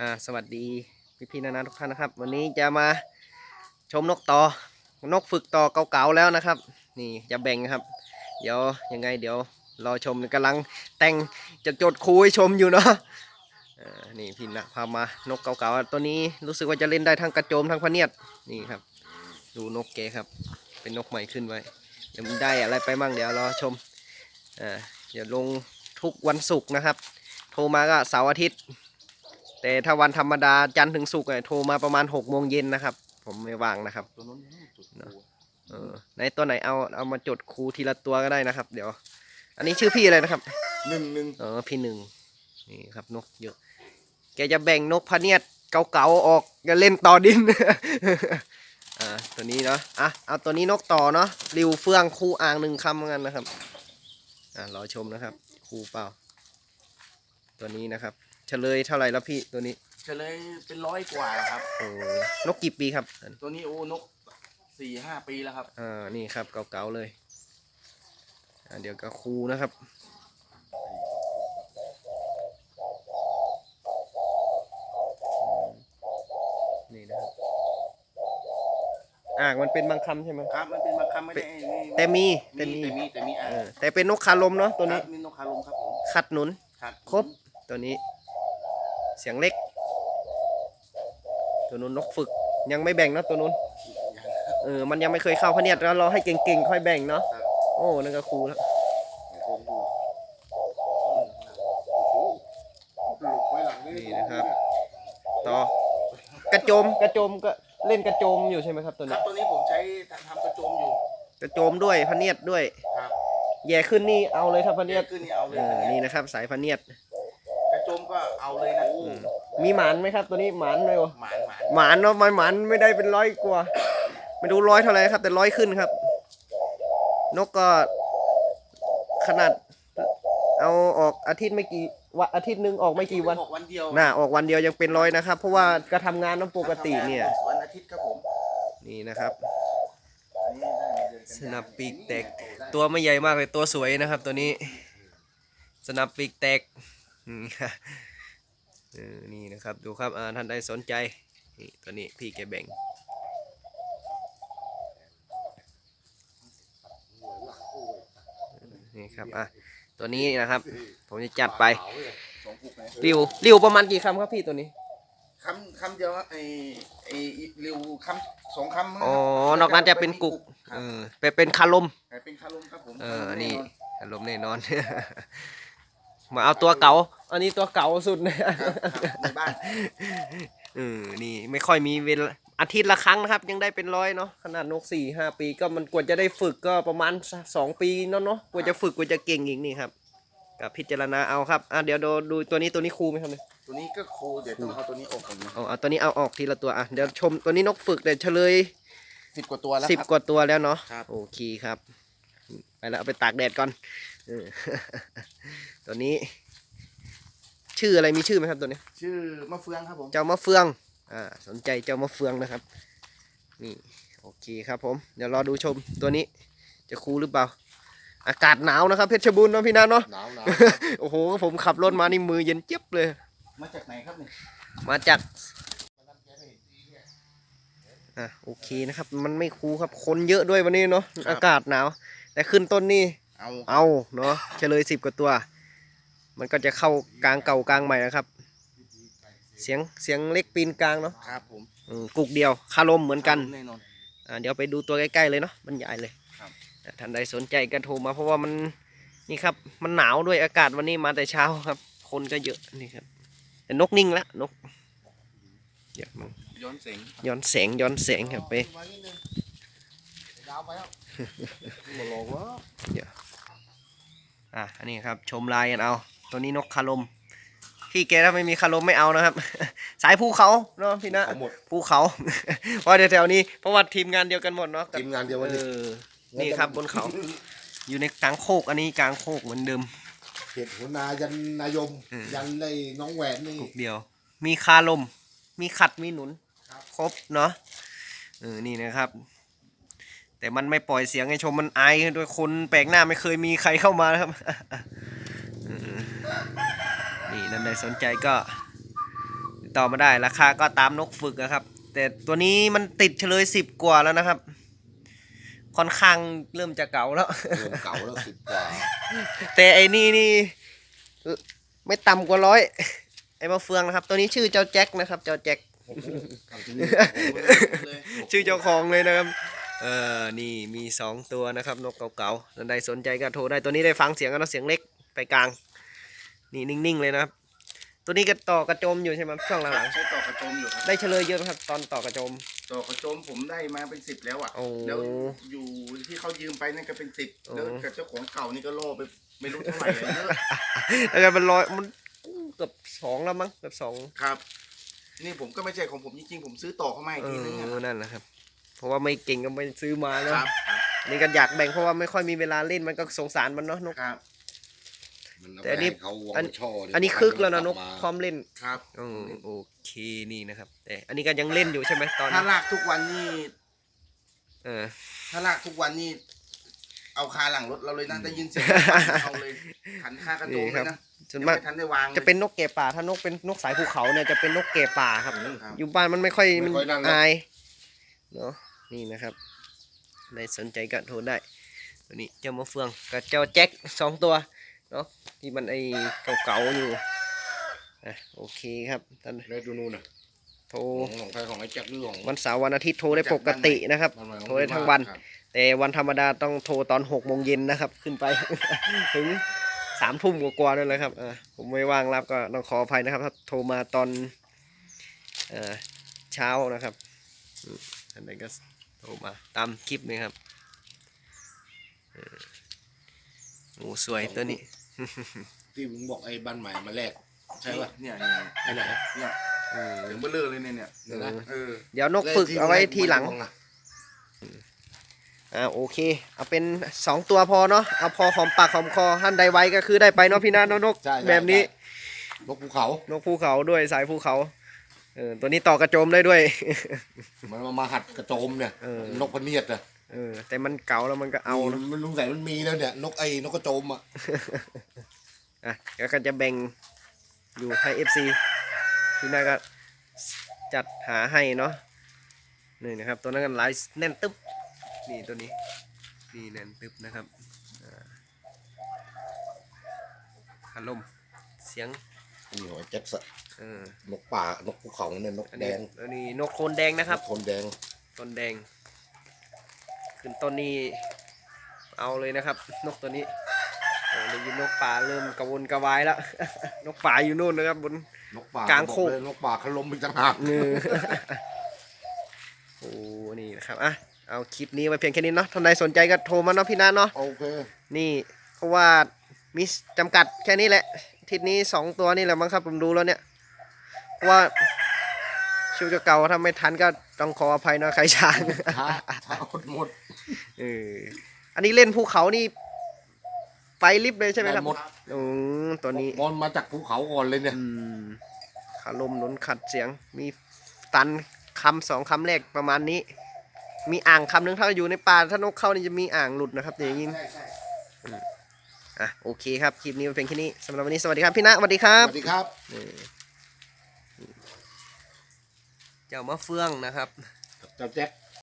อ่าสวัสดีพี่พี่ๆนานาทุกท่านนะครับ วันนี้จะมาชมนกต่อนกฝึกต่อเก่าๆแล้วนะครับ นี่จะแบ่งครับ เดี๋ยวยังไงเดี๋ยวรอชมกำลังแต่งจะจดคูให้ชมอยู่เนาะอ่านี่พี่นะพามานกเก่าๆตัวนี้รู้สึกว่าจะเล่นได้ทั้งกระโจมทั้งพะเนียดนี่ครับ ดูนกเกครับ เป็นนกใหม่ขึ้นไว้เดี๋ยวมันได้อะไรไปมั่งเดี๋ยวรอชมอ่าเดี๋ยวลงทุกวันศุกร์นะครับ โทรมาก็เสาร์อาทิตย์ แต่ถ้าวันธรรมดาจันทร์ถึงศุกร์เนี่ยโทรมาประมาณหกโมงเย็นนะครับ ผมไม่ว่างนะครับ ตัวนู้นจุดเนอะคูเออในตัวไหนเอาเอามาจดครูทีละตัวก็ได้นะครับ เดี๋ยว อันนี้ชื่อพี่อะไรนะครับ หนึ่งหนึ่งเออพี่หนึ่งนี่ครับนกเยอะ แกจะแบ่งนกพะเนียดเก่าๆออกจะเล่นต่อดิน อ่าตัวนี้เนาะอะเอาตัวนี้นกต่อเนาะริวเฟืองคู่อ่างหนึ่งคำเหมือนกันนะครับ อ่ารอชมนะครับ ครูเปล่า ตัวนี้นะครับ เฉลยเท่าไหร่แล้วพี่ตัวนี้เฉลยเป็นร้อยกว่าแล้วครับ โอ้นกกี่ปีครับตัวนี้โอ้นกสี่ห้าปีแล้วครับอ่านี่ครับเก่าๆเลยอ่าเดี๋ยวก็ครูนะครับนี่นะครับอ่างมันเป็นบางคำใช่ไหมครับ มันเป็นบางคำไม่ได้ไม่แต่มีแต่มีมีแต่มีแต่มีอะเออแต่เป็นนกคาลมเนาะตัวนี้ครับมีนกคาลมครับผมขัดหนุนครับครบตัวนี้ เสียงเล็ก ตัวนู้นนกฝึกยังไม่แบ่งเนอะตัวนู้นเออมันยังไม่เคยเข้าพะเนียดแล้วรอให้เก่งๆค่อยแบ่งเนาะครับโอ้นั่นก็ครูแล้วผมดูโอ้โหหลบไว้หลังนี่นะครับต่อกระโจมกระโจมก็เล่นกระโจมอยู่ใช่ไหมครับตัวครันี้บตัวนี้ผมใช้ทำกระโจมอยู่กระโจมด้วยพะเนียดด้วย ครับแย่ขึ้นนี่เอาเลยครับพะเนียด ขึ้นนี่เอาเลยเออนี่นะครับสายพะเนียดกระโจ มก็เอาเลยนะอืมมีหมานไหมครับ ตัวนี้หมานเลยวะหมานหมานหมานเนาะไม่หมานไม่ได้เป็นร้อยกว่า ไม่รู้ร้อยเท่าไหร่ครับ แต่ร้อยขึ้นครับ นกก็ขนาด เอาออกอาทิตย์ไม่กี่วันอาทิตย์หนึ่งออกไม่กี่วันหกวันเดียวน่าออกวันเดียวยังเป็นร้อยนะครับ เพราะว่าก็ทำงานน้ำปกติเนี่ย วันอาทิตย์ครับผมนี่นะครับ อันนี้ได้เดือนกันยายสนับปีกแตก ตัวไม่ใหญ่มากเลยตัวสวยนะครับ ตัวนี้ สนับปีกแตกอืมเออ นี่นะครับดูครับอ่าท่านใดสนใจนี่ตัวนี้พี่แกแบ่งนี่ครับอะตัวนี้นะครับ ผมจะจัดไปสองกุกไหนริวริวประมาณกี่คำครับพี่ตัวนี้คำคำเดียวครับไอไอริวคำสองคำมั้งอ๋อนอกนั้นจะเป็นกุกครับเออเป็นเป็นคาลมแต่เป็นคารมครับผมเออคารมนี่แออารมณ์แน่นอน มาเอาตัวเก่า อันนี้ตัวเก่าสุดเนี่ยครับครับในบ้านเออนี่ไม่ค่อยมีเวลาอาทิตย์ละครั้งนะครับ ยังได้เป็นร้อยเนาะขนาดนกสี่ห้าปีก็มันกว่าจะได้ฝึกก็ประมาณสองปีเนาะเนาะกว่าจะฝึกกว่าจะเก่งอีกนี่ครับกับพิจารณาเอาครับอะเดี๋ยวดูดูตัวนี้ตัวนี้ครูไหมครับเนี่ยตัวนี้ก็ครูเดี๋ยวต้องเอาตัวนี้ออกก่อนนะเอาเอาตัวนี้เอาออกทีละตัวอะเดี๋ยวชมตัวนี้นกฝึกเดี๋ยวเฉลยสิบกว่าตัวแล้วสิบครับกว่าตัวแล้วเนาะครับโอเคครับ ไปแล้วเอาไปตากแดดก่อนเออ ตัวนี้ ชื่ออะไรมีชื่อไหมครับตัวนี้ ชื่อมะเฟืองครับผม เจ้ามะเฟือง อ่า สนใจเจ้ามะเฟืองนะครับ นี่ โอเคครับผม เดี๋ยวรอดูชมตัวนี้ จะคูลหรือเปล่า อากาศหนาวนะครับ เพชรบูรณ์เนาะพี่นัทเนาะ หนาวหนาวโอ้โห ผมขับรถมานี่มือเย็นเจี๊ยบเลย มาจากไหนครับเนี่ยมาจาก อะโอเคนะครับ มันไม่คูลครับ คนเยอะด้วยวันนี้เนาะ อากาศหนาว แต่ขึ้นต้นนี่ เอา เอาเนาะเฉลยสิบกว่าตัว มันก็จะเข้ากลางเก่ากลางใหม่นะครับ เสียงเสียงเล็กปีนกลางเนาะครับผมอืมกุกเดียวคารมเหมือนกันแน่นอน อ่าเดี๋ยวไปดูตัวใกล้ๆเลยเนาะบรรยายเลยครับ อ่าท่านใดสนใจก็โทรมาเพราะว่ามันนี่ครับมันหนาวด้วยอากาศวันนี้มาแต่เช้าครับ คนก็เยอะนี่ครับแต่นกนิ่งแล้วนกเดี๋ยวมันย้อนเสียงย้อนแสงย้อนแสงครับไปมานิดนึงดาวไปแล้วมาลองวะอะอันนี้ครับชมลายกันเอา ตัวนี้นกคารมพี่แกถ้าไม่มีคารมไม่เอานะครับ สายภูเขาเนาะพี่นะเอาหมด ภูเขา เพราะเดี๋ยวแถวนี้เพราะว่าทีมงานเดียวกันหมดเนาะกับทีมงานเดียววันเอนี้อนี่ครับบนเขา อยู่ในกลางโคกอันนี้กลางโคกเหมือนเดิม เขตหัวนายันนายม อืม ยันในน้องแหวนนี่ถูกเดียว มีคาลม มีขัด มีหนุน ครับ ครบเนาะ เออ นี่นะครับ แต่มันไม่ปล่อยเสียงให้ชม มันอายด้วยคนแปลกหน้าไม่เคยมีใครเข้ามานะครับ เออนี่นั่นใดสนใจก็ต่อมาได้ราคาก็ตามนกฝึกนะครับ แต่ตัวนี้มันติดเฉลยสิบกว่าแล้วนะครับ ค่อนข้างเริ่มจะเก่าแล้ว เริ่มเก่าแล้วสิบกว่าแต่ไอ้นี่นี่ไม่ต่ำกว่าร้อยไอ้มะเฟืองนะครับ ตัวนี้ชื่อเจ้าแจ็คนะครับ เจ้าแจ็คโอ้โหเอาทีนี้เลยชื่อเจ้าของเลยนะครับ เออ นี่มีสองตัวนะครับ นกเก่าๆท่านใดสนใจก็โทรได้ ตัวนี้ได้ฟังเสียงกันนะเสียงเล็กไปกลาง นี่นิ่งๆเลยนะครับ ตัวนี้ก็ต่อกระโจมอยู่ใช่ไหมช่วงหลังใช้ต่อกระโจมอยู่ครับๆได้เฉลยเยอะไหมครับ ตอนต่อกระโจม ต่อกระโจมผมได้มาเป็นสิบแล้วอะโอ้แล้วอยู่ที่เขายืมไปนั่นก็เป็นสิบโอ้ แล้วกับเจ้าของเก่านี่ก็ล่อไปไม่รู้เท่าไหร่อะเยอะแล้วก็เป็นร้อยมันเกือบสองแล้วมั้งเกือบสองครับ นี่ผมก็ไม่ใช่ของผมจริงๆผมซื้อต่อเข้ามาอีกเอทีนึงอะอนั่นแหละครับ เพราะว่าไม่เก่งก็ไม่ซื้อมาเนคอะรับอันนี่ก็อยากแบ่งเพราะว่าไม่ค่อยมีเวลาเล่นมันก็สงสารมันเนาะนก ครับมันเา แต่อันนี้ไปให้เขาวางอันช่อเดี๋ยวอันนี้คึกแล้วนะนกกลับมาพร้อมเล่นครับอืมโอเคนี่นะครับ แต่อันนี้ก็ยังเล่นอยู่ใช่ไหมตอนถ้านี้ลากทุกวันนี่เออถ้าลากทุกวันนี่เอาคาหลังรถเราเลยนะได้ยินเสียงเอาเลยขันคากระโจมเลยนะส่วนยังมากไม่ทันได้วางลยจะเป็นนกเก็บป่า ถ้านกเป็นนกสายภูเขาเนี่ยจะเป็นนกเก็บป่าครับครับอยู่บ้านมันไม่ค่อยไม่มันค่อยนั่นหรอกอายเนาะนี่นะครับในสนใจก็โทรได้ตัวนี้เจ้ามะเฟืองกับเจ้าแจ็คสองตัวเนาะ ที่มันไอเก่าๆอยู่อะโอเคครับท่านแล้วดูนู่นน่ะโทรของของใครของไอ้แจ็คหรือของ วันเสาร์วันอาทิตย์โทรได้ปกตินะครับบ้านใหม่ของโทรได้ทั้งวันครับแต่วันธรรมดาต้องโทรตอนหกโมงเย็นนะครับ ขึ้นไป ถึงสามทุ่มกว่าๆนั่นเลยครับอ่าผมไม่ว่างรับก็ต้องขออภัยนะครับถ้าโทรมาตอนเอ่อเช้านะครับอืมอันนั้นก็โทรมาตามคลิปนี้ครับเออโอ้สวยตัวนี้ ที่มึงบอกไอ้บ้านใหม่มาแลกใช่ป่ะเนี่ยเนี่ยไอ้ไหนเนี่ยอืมถึงเบลเลอร์เลยเนี่ยเนี่ยเดี๋ยวนะเออเดี๋ยวนกฝึกเอาไว้ทีหลังแกที่อ่าโอเค เอาเป็นสองตัวพอเนาะ เอาพอหอมปากหอมคอท่านใดไว้ก็คือได้ไปเนาะพี่นาเนาะนก ใช่ใช่แบบนี้ ใช่ นกภูเขา นกภูเขาด้วยสายภูเขา เออตัวนี้ต่อกระโจมได้ด้วย มันมามาหัดกระโจมเนี่ย เออ นกพะเนียดอะ เออ แต่มันเก่าแล้วมันก็เอาเนอะมันลุงใส่มันมีแล้วเนี่ย นกไอ้นกกระโจมอะ อะแล้วก็จะแบ่งอยู่ให้ FC พี่นาก็จัดหาให้เนาะนี่นะครับ ตัวนั้นกันลายแน่นตึ๊บนี่ตัวนี้นี่แน่นตึ๊บนะครับอ่าพัดลมเสียงนี่ของไอ้แจ็คสะเออนกป่า นกภูเขาเนี่ยนกอันแดนี้งอันนี้นกโคนแดงนะครับ นกโทนแดง ต้นแดง ขึ้นต้นนี้เอาเลยนะครับ นกตัวนี้โอ้ได้ยินนกป่าเริ่มกระวนกระวายแล้ว นกป่าอยู่นู่นนะครับบนนกป่ากลางโคกบอกเลยนกป่าขลมอีกต่างหากเงือโอ้นี่นะครับอะเอาคลิปนี้ไว้เพียงแค่นี้เนาะท่านใดสนใจก็โทรมาเนาะพี่นาเนาะโอเคนี่เพราะว่ามีจำกัดแค่นี้แหละอาทิศนี้สองตัวนี่แหละมั้งครับผมดูแล้วเนี่ยเพราะว่า ชิวจะเก่าถ้าไม่ทันก็ต้องขออภัยเนาะใครช้างช้าช้าหมดหมดเอออันนี้เล่นภูเขานี่ไปลิฟต์เลยใช่ไหมครับหมดอืมตัวนี้มอนมาจากภูเขาก่อนเลยเนี่ยอืมขาลมหนุนขัดเสียง มีตันคำสองคำแรกประมาณนี้ มีอ่างคำหนึ่งถ้าอยู่ในป่าถ้านกเข้านี่จะมีอ่างหลุดนะครับอย่างนี้อะโอเคครับ คลิปนี้เป็นแค่นี้สำหรับวันนี้สวัสดีครับพี่ณสวัสดีครัสบวัสดีครับ เจ้ามะเฟืองนะครับ เจ้าแจ็ค